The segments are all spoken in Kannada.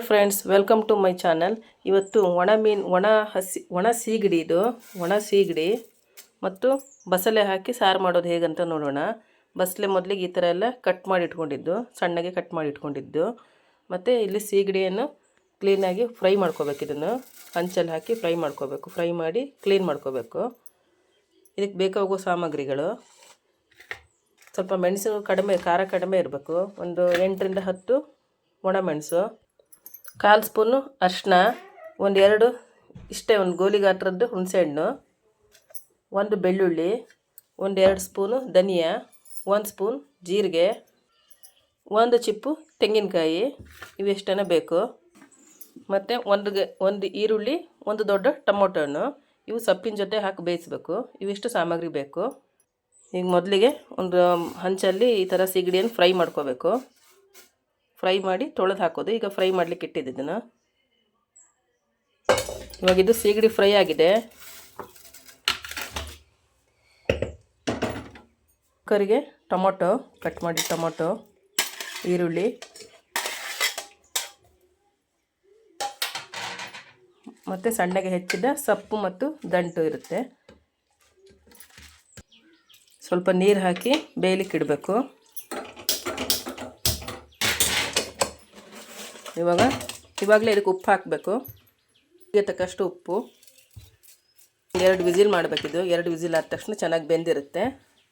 Friends welcome to my channel ಇವತ್ತು ಒಣ ಮೀನು, ಒಣ ಹಸಿ, ಒಣ ಸೀಗಡಿ ಇದು. ಒಣ ಸೀಗಡಿ. ಮತ್ತು ಬಸಳೆ ಹಾಕಿ ಸಾರು ಮಾಡೋದು ಹೇಗಂತ ನೋಡೋಣ. ಬಸಳೆ ಮೊದಲಿಗೆ ಈ ಥರ ಎಲ್ಲ ಕಟ್ ಮಾಡಿ ಇಟ್ಕೊಂಡಿದ್ದು. ಸಣ್ಣಗೆ ಕಟ್ ಮಾಡಿ ಇಟ್ಕೊಂಡಿದ್ದು. ಮತ್ತು ಇಲ್ಲಿ ಸೀಗಡಿಯನ್ನು ಕ್ಲೀನಾಗಿ ಫ್ರೈ ಮಾಡ್ಕೋಬೇಕು ಇದನ್ನು. ಹಂಚಲ್ಲಿ ಹಾಕಿ ಫ್ರೈ ಮಾಡ್ಕೋಬೇಕು. ಫ್ರೈ ಮಾಡಿ ಕ್ಲೀನ್ ಮಾಡ್ಕೋಬೇಕು. ಇದಕ್ಕೆ ಬೇಕಾಗುವ ಸಾಮಗ್ರಿಗಳು. ಸ್ವಲ್ಪ ಮೆಣಸು ಕಡಿಮೆ, ಖಾರ ಕಡಿಮೆ ಇರಬೇಕು. ಒಂದು ಎಂಟರಿಂದ ಹತ್ತು ಒಣಮೆಣಸು ಕಾಲು ಸ್ಪೂನು ಅರಿಶಿನ ಒಂದೆರಡು, ಇಷ್ಟೇ ಒಂದು ಗೋಲಿ ಗಾತ್ರದ್ದು ಹುಣಸೆಹಣ್ಣು, ಒಂದು ಬೆಳ್ಳುಳ್ಳಿ, ಒಂದೆರಡು ಸ್ಪೂನು ಧನಿಯಾ, ಒಂದು ಸ್ಪೂನ್ ಜೀರಿಗೆ, ಒಂದು ಚಿಪ್ಪು ತೆಂಗಿನಕಾಯಿ, ಇವೆಷ್ಟನ ಬೇಕು. ಮತ್ತು ಒಂದು ಒಂದು ಈರುಳ್ಳಿ, ಒಂದು ದೊಡ್ಡ ಟೊಮೊಟೊ ಹಣ್ಣು, ಇವು ಸೊಪ್ಪಿನ ಜೊತೆ ಹಾಕಿ ಬೇಯಿಸ್ಬೇಕು. ಇವಿಷ್ಟು ಸಾಮಗ್ರಿ ಬೇಕು. ಈಗ ಮೊದಲಿಗೆ ಒಂದು ಹಂಚಲ್ಲಿ ಈ ಥರ ಸಿಗಡಿಯನ್ನು ಫ್ರೈ ಮಾಡ್ಕೋಬೇಕು. ಫ್ರೈ ಮಾಡಿ ತೊಳೆದು ಹಾಕೋದು. ಈಗ ಫ್ರೈ ಮಾಡಲಿಕ್ಕೆ ಇಟ್ಟಿದ್ದನ್ನು ಇವಾಗ ಇದು ಸೀಗಡಿ ಫ್ರೈ ಆಗಿದೆ. ಕುಕ್ಕರಿಗೆ ಟೊಮೊಟೊ, ಕಟ್ ಮಾಡಿ ಟೊಮೊಟೊ, ಈರುಳ್ಳಿ, ಮತ್ತು ಸಣ್ಣಗೆ ಹೆಚ್ಚಿದ ಸೊಪ್ಪು ಮತ್ತು ದಂಟು ಇರುತ್ತೆ. ಸ್ವಲ್ಪ ನೀರು ಹಾಕಿ ಬೇಯಲಿಕ್ಕೆ ಇಡಬೇಕು. ಇವಾಗ ಇವಾಗಲೇ ಇದಕ್ಕೆ ಉಪ್ಪು ಹಾಕಬೇಕು. ಹೀಗೆ ತಕ್ಕಷ್ಟು ಉಪ್ಪು. ಎರಡು ವಿಸಿಲ್ ಮಾಡಬೇಕಿದು. ಎರಡು ವಿಸಿಲ್ ಆದ ತಕ್ಷಣ ಚೆನ್ನಾಗಿ ಬೆಂದಿರುತ್ತೆ.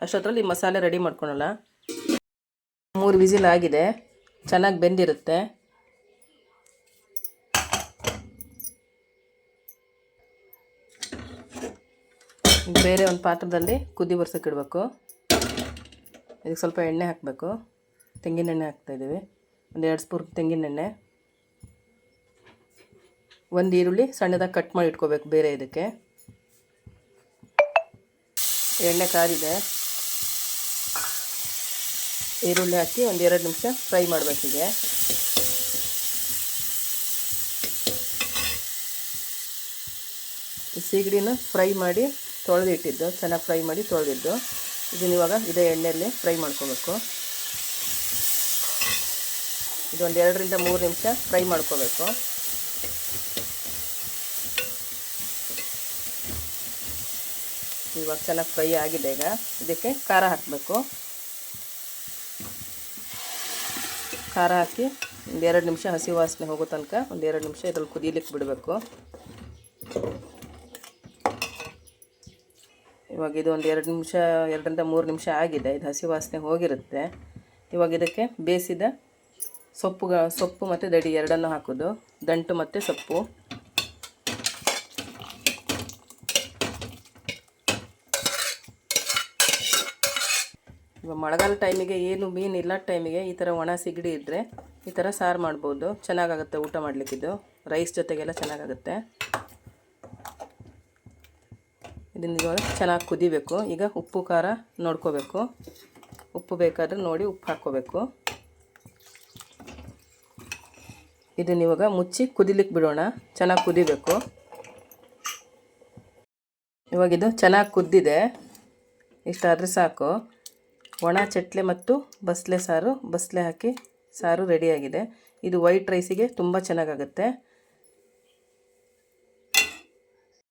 ಅಷ್ಟೊತ್ತರಲ್ಲಿ ಮಸಾಲೆ ರೆಡಿ ಮಾಡ್ಕೊಳಲ್ಲ. ಮೂರು ವಿಸಿಲ್ ಆಗಿದೆ. ಚೆನ್ನಾಗಿ ಬೆಂದಿರುತ್ತೆ. ಬೇರೆ ಒಂದು ಪಾತ್ರದಲ್ಲಿ ಕುದಿ ಬರ್ಸೋಕೆ ಇಡಬೇಕು. ಇದಕ್ಕೆ ಸ್ವಲ್ಪ ಎಣ್ಣೆ ಹಾಕಬೇಕು. ತೆಂಗಿನ ಎಣ್ಣೆ ಹಾಕ್ತಾಯಿದ್ದೀವಿ ಒಂದು ಎರಡು ಸ್ಪೂನ್ ತೆಂಗಿನ ಎಣ್ಣೆ ಒಂದು ಈರುಳ್ಳಿ ಸಣ್ಣದಾಗಿ ಕಟ್ ಮಾಡಿ ಇಟ್ಕೋಬೇಕು, ಬೇರೆ ಇದಕ್ಕೆ. ಎಣ್ಣೆ ಕಾದಿದೆ ಈರುಳ್ಳಿ ಹಾಕಿ ಒಂದು ಎರಡು ನಿಮಿಷ ಫ್ರೈ ಮಾಡಬೇಕಿದೆ ಸೀಗಡಿನ ಫ್ರೈ ಮಾಡಿ ತೊಳೆದಿಟ್ಟಿದ್ದು, ಚೆನ್ನಾಗಿ ಫ್ರೈ ಮಾಡಿ ತೊಳೆದಿದ್ದು. ಇದನ್ನ ಇವಾಗ ಇದೇ ಎಣ್ಣೆಯಲ್ಲಿ ಫ್ರೈ ಮಾಡ್ಕೋಬೇಕು. ಇದೊಂದು ಎರಡರಿಂದ ಮೂರು ನಿಮಿಷ ಫ್ರೈ ಮಾಡ್ಕೋಬೇಕು. ಇವಾಗ ಚೆನ್ನಾಗಿ ಫ್ರೈ ಆಗಿದೆ ಈಗ. ಇದಕ್ಕೆ ಖಾರ ಹಾಕಬೇಕು. ಖಾರ ಹಾಕಿ ಒಂದು ಎರಡು ನಿಮಿಷ ಹಸಿ ವಾಸನೆ ಹೋಗೋ ತನಕ ಒಂದು ಎರಡು ನಿಮಿಷ ಇದ್ರಲ್ಲಿ ಕುದಿಲಿಕ್ಕೆ ಬಿಡಬೇಕು. ಇವಾಗ ಇದು ಒಂದು ಎರಡು ನಿಮಿಷ, ಎರಡರಿಂದ ಮೂರು ನಿಮಿಷ ಆಗಿದೆ. ಇದು ಹಸಿ ವಾಸನೆ ಹೋಗಿರುತ್ತೆ. ಇವಾಗ ಇದಕ್ಕೆ ಬೇಯಿಸಿದ ಸೊಪ್ಪು ಸೊಪ್ಪು ಮತ್ತು ದಡಿ ಎರಡನ್ನು ಹಾಕೋದು. ದಂಟು ಮತ್ತು ಸೊಪ್ಪು. ಇವಾಗ ಮಳೆಗಾಲ ಟೈಮಿಗೆ ಏನು ಮೀನು ಇಲ್ಲ ಟೈಮಿಗೆ ಈ ಥರ ಒಣ ಸಿಗಡಿ ಇದ್ದರೆ ಈ ಥರ ಸಾರು ಮಾಡ್ಬೋದು. ಚೆನ್ನಾಗಾಗುತ್ತೆ ಊಟ ಮಾಡಲಿಕ್ಕಿದ್ದು ರೈಸ್ ಜೊತೆಗೆಲ್ಲ ಚೆನ್ನಾಗಾಗುತ್ತೆ. ಇದನ್ನ ಇವಾಗ ಚೆನ್ನಾಗಿ ಕುದಿಬೇಕು. ಈಗ ಉಪ್ಪು, ಖಾರ ನೋಡ್ಕೋಬೇಕು. ಉಪ್ಪು ಬೇಕಾದರೆ ನೋಡಿ ಉಪ್ಪು ಹಾಕ್ಕೋಬೇಕು. ಇದನ್ನ ಇವಾಗ ಮುಚ್ಚಿ ಕುದಿಲಿಕ್ಕೆ ಬಿಡೋಣ. ಚೆನ್ನಾಗಿ ಕುದಿಬೇಕು. ಇವಾಗಿದು ಚೆನ್ನಾಗಿ ಕುದ್ದಿದೆ. ಇಷ್ಟಾದರೆ ಸಾಕು. ಒಣ ಚಟ್ಲೆ ಮತ್ತು ಬಸಳೆ ಸಾರು. ಬಸಳೆ ಹಾಕಿ ಸಾರು ರೆಡಿಯಾಗಿದೆ. ಇದು ವೈಟ್ ರೈಸಿಗೆ ತುಂಬ ಚೆನ್ನಾಗಾಗುತ್ತೆ.